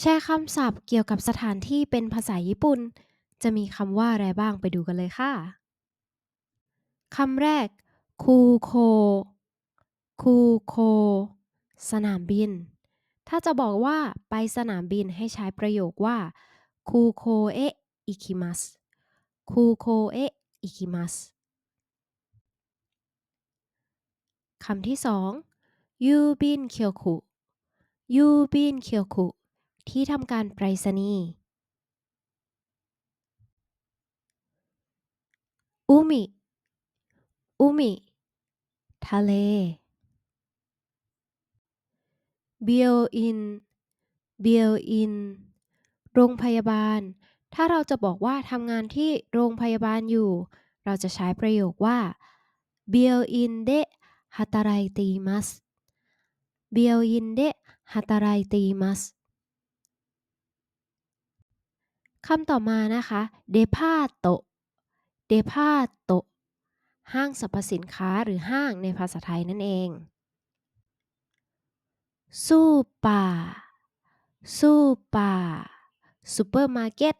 แชร์คำศัพท์เกี่ยวกับสถานที่เป็นภาษาญี่ปุ่น จะมีคำว่าอะไรบ้างไปดูกันเลยค่ะ คำแรก คูโค คูโค สนามบิน ถ้าจะบอกว่าไปสนามบินให้ใช้ประโยคว่า คูโคเอะอิคิมัส คูโคเอะอิคิมัส คำที่สองยูบินเคียวคุ ยูบินเคียวคุ ที่ทำการไปรษณีย์อุมิ อุมิ ทะเล เบียวอิน เบียวอิน โรงพยาบาล ถ้าเราจะบอกว่าทำงานที่โรงพยาบาลอยู่ เราจะใช้ประโยคว่าเบียวอินเดะฮัตาไรตีมัสเบียวอินเดะฮัตาไรตีมัส คำต่อมานะคะเดพาโตเดพาโตห้างสรรพสินค้าหรือห้างในภาษาไทยนั่นเองซูปาซูปาซูเปอร์มาร์เก็ต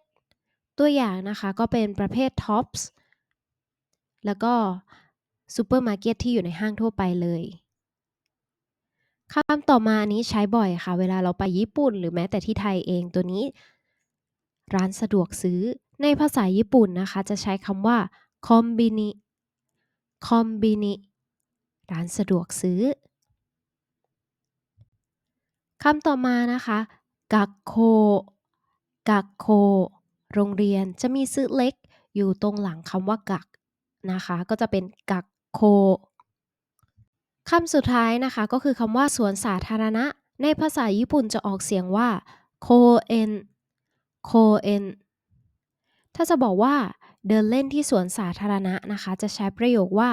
ตัวอย่างนะคะก็เป็นประเภทท็อปส์แล้วก็ซูเปอร์มาร์เก็ตที่อยู่ในห้างทั่วไปเลยคำต่อมาอันนี้ใช้บ่อยค่ะ เวลาเราไปญี่ปุ่น หรือแม้แต่ที่ไทยเองตัวนี้ ร้านสะดวกซื้อ ในภาษาญี่ปุ่นนะคะ จะใช้คำว่าคอมบินิคอมบินิร้านสะดวกซื้อคำต่อมานะคะกักโคกักโคโรงเรียนจะมีซื้อเล็กอยู่ตรงหลังคำว่ากักนะคะ ก็จะเป็นกักโคคำสุดท้ายนะคะก็คือคำว่าสวนสาธารณะ ในภาษาญี่ปุ่นจะออกเสียงว่าโคเอน โคเอนถ้าจะบอกว่าเดินเล่นที่สวนสาธารณะนะคะ จะใช้ประโยคว่า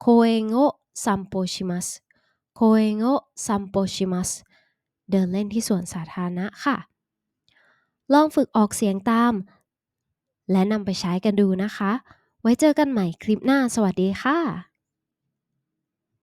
โคเอนโอซัมโปชิมัสโคเอนโอซัมโปชิมัสเดินเล่นที่สวนสาธารณะค่ะ ลองฝึกออกเสียงตาม และนำไปใช้กันดูนะคะ ไว้เจอกันใหม่คลิปหน้า สวัสดีค่ะ